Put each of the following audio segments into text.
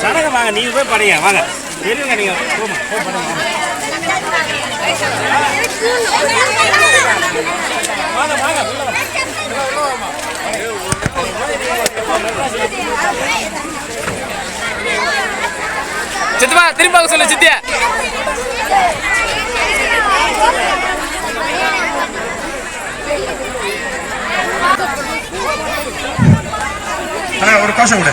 சடங்கு வாங்க நீங்கள் போய் படிங்க வாங்க. தெரியுங்க நீங்கள் போமா போய் படிங்க வாங்க. வாங்க உள்ள திரும்ப சொல்லு சித்தியா. ஒரு கோஷம் விடு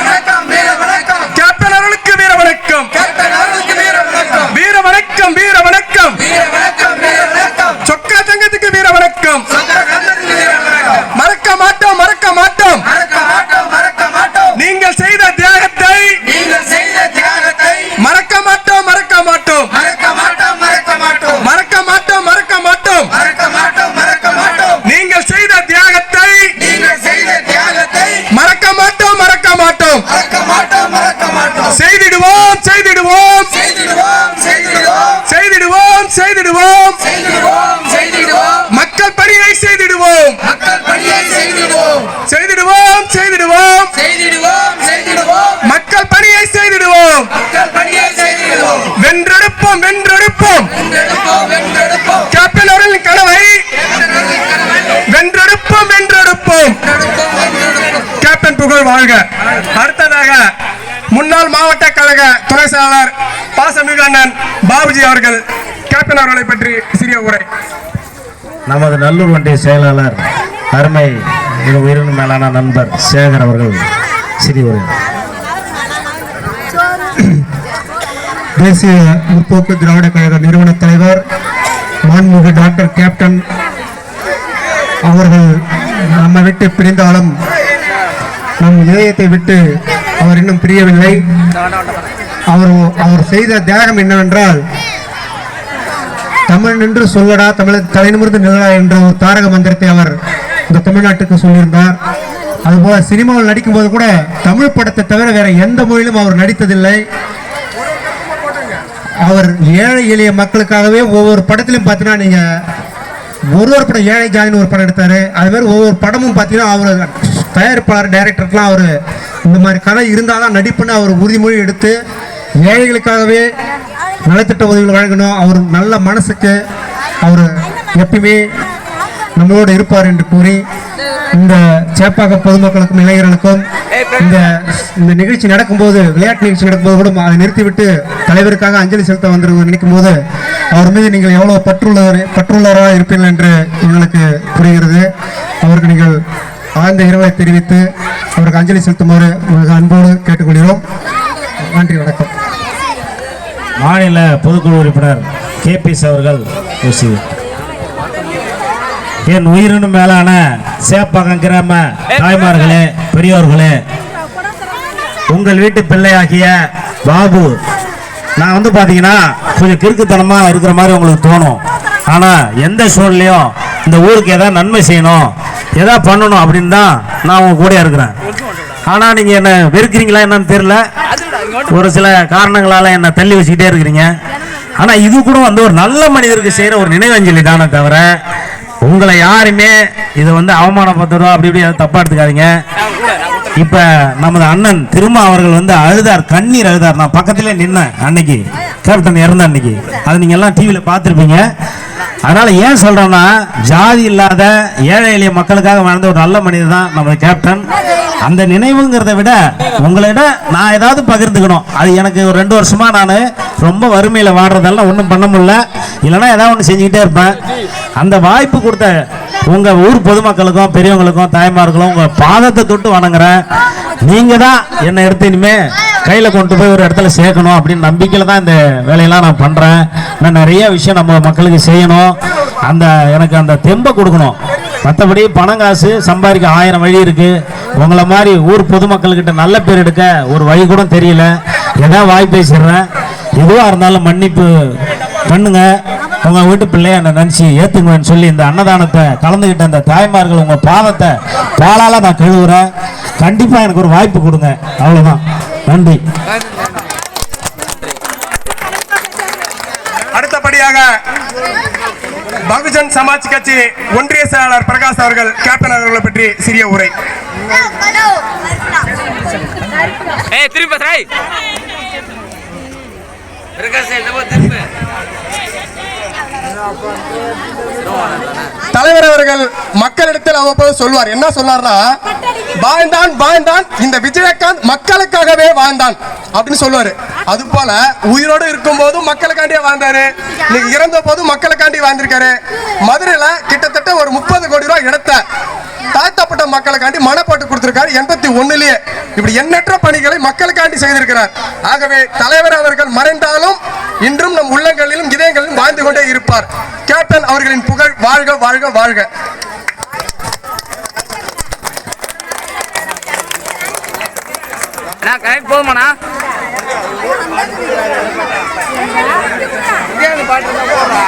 செய்திடுவோம். செய்திடுவோம் மக்கள் பணியை செய்திடுவோம். செய்திடுவோம். செய்திடுவோம் மக்கள் பணியை செய்திடுவோம். வென்றெடுப்போம் வென்றெடுப்போம். கேப்டன் அவர்களின் கனவை. வென்றெடுப்போம் வென்றெடுப்போம். கேப்டன் புகழ் வாழ்க. அடுத்ததாக முன்னாள் மாவட்ட கழக துணை செயலாளர் பாசமிகு அண்ணன் பாபுஜி அவர்கள். கேப்டன் அவர்களை பற்றி சிறிய உரை. நமது நல்லூர் ஒன்றிய செயலாளர் அருமை மிக உயிரினும் மேலான நண்பர் சேகர் அவர்கள் சிறிய உரை. தேசிய முற்போக்கு திராவிட கழக நிறுவன தலைவர் மாண்புமிகு டாக்டர் கேப்டன் அவர்கள் நம்மை விட்டு பிரிந்தாலும் நம் இதயத்தை விட்டு அவர் இன்னும் பிரியவில்லை. அவர் அவர் செய்த தியாகம் என்னவென்றால் தமிழ் நின்று சொல்லடா தமிழ் தலை நிமிர்ந்து என்ற ஒரு தாரக மந்திரத்தை அவர் இந்த தமிழ்நாட்டுக்கு சொல்லியிருந்தார். அதுபோல சினிமாவில் நடிக்கும் போது கூட தமிழ் படத்தை தவிர வேற எந்த மொழியிலும் அவர் நடித்ததில்லை. அவர் ஏழை எளிய மக்களுக்காகவே ஒவ்வொரு படத்திலும் பார்த்தீங்கன்னா நீங்க ஒரு ஒரு படம் ஏழை ஜாதின்னு ஒரு படம் எடுத்தாரு. அது மாதிரி ஒவ்வொரு படமும் பார்த்தீங்கன்னா அவர் தயாரிப்பாளர் டைரக்டர்லாம் அவர் இந்த மாதிரி கதை இருந்தால் தான் நடிப்புன்னு அவர் உறுதிமொழி எடுத்து ஏழைகளுக்காகவே நலத்திட்ட உதவிகள் வழங்கணும். அவர் நல்ல மனசுக்கு அவர் எப்பயுமே நம்மளோடு இருப்பார் என்று கூறி இந்த சேப்பாக பொதுமக்களுக்கும் இளைஞர்களுக்கும் இந்த இந்த நிகழ்ச்சி நடக்கும்போது விளையாட்டு நிகழ்ச்சி நடக்கும்போது கூட அதை நிறுத்திவிட்டு தலைவருக்காக அஞ்சலி செலுத்த வந்திருக்க நினைக்கும் போது அவர் மீது நீங்கள் எவ்வளோ பற்றுள்ளவர் பற்றுள்ளவராக இருப்பீர்கள் என்று எங்களுக்கு புரிகிறது. அவருக்கு நீங்கள் ஆழ்ந்த இரவலை தெரிவித்து அவருக்கு அஞ்சலி செலுத்துமாறு மிக அன்போடு கேட்டுக்கொள்கிறோம். நன்றி வணக்கம். மாநில பொதுக்குழு உறுப்பினர் கே கேபிஎஸ் அவர்கள் பேசி என் உயிரினும் மேலான சேப்பாக்கம் கிராம தாய்மார்களே பெரியோர்களே உங்கள் வீட்டு பிள்ளையாகிய பாபு நான் வந்து பார்த்தீங்கன்னா கொஞ்சம் கிறுக்குத்தனமாக இருக்கிற மாதிரி உங்களுக்கு தோணும். ஆனால் எந்த சூழ்நிலையும் இந்த ஊருக்கு ஏதாவது நன்மை செய்யணும் எதா பண்ணணும் அப்படின்னு தான் நான் உங்க கூட இருக்கிறேன். ஆனால் நீங்கள் என்ன வெறுக்கிறீங்களா என்னன்னு தெரியல. ஒரு சில காரணங்களால என்ன தள்ளி வச்சுக்கிட்டே இருக்கிறீங்க. ஆனா இது கூட வந்து ஒரு நல்ல மனிதருக்கு செய்யற ஒரு நினைவஞ்சலி தானே தவிர உங்களை யாருமே இதை வந்து அவமானப்படுத்துறோம் அப்படி இப்படி தப்பா எடுத்துக்காதீங்க. இப்ப நமது அண்ணன் திருமா அவர்கள் வந்து அழுதார் கண்ணீர் அழுதார். நான் பக்கத்திலே நின்னேன் அன்னைக்கு. கேப்டன் இறந்த அன்னைக்கு. அது நீங்க எல்லாம் டிவியில பார்த்துருப்பீங்க. அதனால ஏன் சொல்றேன்னா ஜாதி இல்லாத ஏழை எளிய மக்களுக்காக வாழ்ந்த ஒரு நல்ல மனிதர் தான் நம்ம கேப்டன் அந்த நினைவுங்கிறத விட உங்களிட நான் ஏதாவது பகிர்ந்துக்கணும். அது எனக்கு ஒரு ரெண்டு வருஷமா நான் ரொம்ப வறுமையில் வாடுறதெல்லாம் ஒன்றும் பண்ண முடியல. இல்லைன்னா ஏதாவது ஒன்று செஞ்சுக்கிட்டே இருப்பேன். அந்த வாய்ப்பு கொடுத்த உங்கள் ஊர் பொதுமக்களுக்கும் பெரியவங்களுக்கும் தாய்மார்களும் உங்கள் பாதத்தை தொட்டு வணங்குறேன். நீங்கள் தான் என்னை எடுத்து இனிமே கையில் கொண்டு போய் ஒரு இடத்துல சேர்க்கணும் அப்படின்னு நம்பிக்கையில் தான் இந்த வேலையெல்லாம் நான் பண்ணுறேன் நான் நிறைய விஷயம் நம்ம மக்களுக்கு செய்யணும். அந்த எனக்கு அந்த தெம்பை கொடுக்கணும். மற்றபடி பணம் காசு சம்பாதிக்க ஆயிரம் வழி இருக்குது உங்களை மாதிரி ஊர் பொதுமக்கள்கிட்ட நல்ல பேர் எடுக்க ஒரு வழி கூட தெரியல. எதாவது வாய் பேசிடுறேன். எதுவாக இருந்தாலும் மன்னிப்பு பண்ணுங்க. உங்கள் வீட்டு பிள்ளைய என்னை நினச்சி ஏத்துக்குவேன்னு சொல்லி இந்த அன்னதானத்தை கலந்துக்கிட்ட இந்த தாய்மார்கள் உங்கள் பாதத்தை பாலால் நான் கழுவுறேன். கண்டிப்பாக எனக்கு ஒரு வாய்ப்பு கொடுங்க. அவ்வளோதான் நன்றி. பகுஜன் சமாஜ் கட்சி ஒன்றிய செயலாளர் பிரகாஷ் அவர்கள் கேப்டன் அவர்களை பற்றி சிறிய உரை. தலைவர் அவர்கள் மக்களிடத்தில் அவ்வப்போது சொல்வார். என்ன சொன்னார்னா வாழ்ந்தான் வாழ்ந்தான் இந்த விஜயகாந்த் மக்களுக்காகவே வாழ்ந்தான் அப்படின்னு சொல்லுவாரு. அது போல உயிரோடு இருக்கும் மக்களுக்காண்டியே வாழ்ந்தாரு. இன்னைக்கு இறந்த போதும் மக்களுக்காண்டி வாழ்ந்திருக்காரு. மதுரையில கிட்டத்தட்ட ஒரு முப்பது கோடி ரூபாய் இடத்த தாழ்த்தப்பட்ட மக்களுக்காண்டி மனப்பாட்டு கொடுத்திருக்காரு எண்பத்தி ஒண்ணுலயே இப்படி எண்ணற்ற பணிகளை மக்களுக்காண்டி செய்திருக்கிறார். ஆகவே தலைவர் அவர்கள் மறைந்தாலும் இன்றும் நம் உள்ளங்களிலும் இதயங்களிலும் வாழ்ந்து கொண்டே இருப்பார். கேப்டன் அவர்களின் புகழ் வாழ்க வாழ்க வாழ்க. அண்ணா பாட்டு போடுறா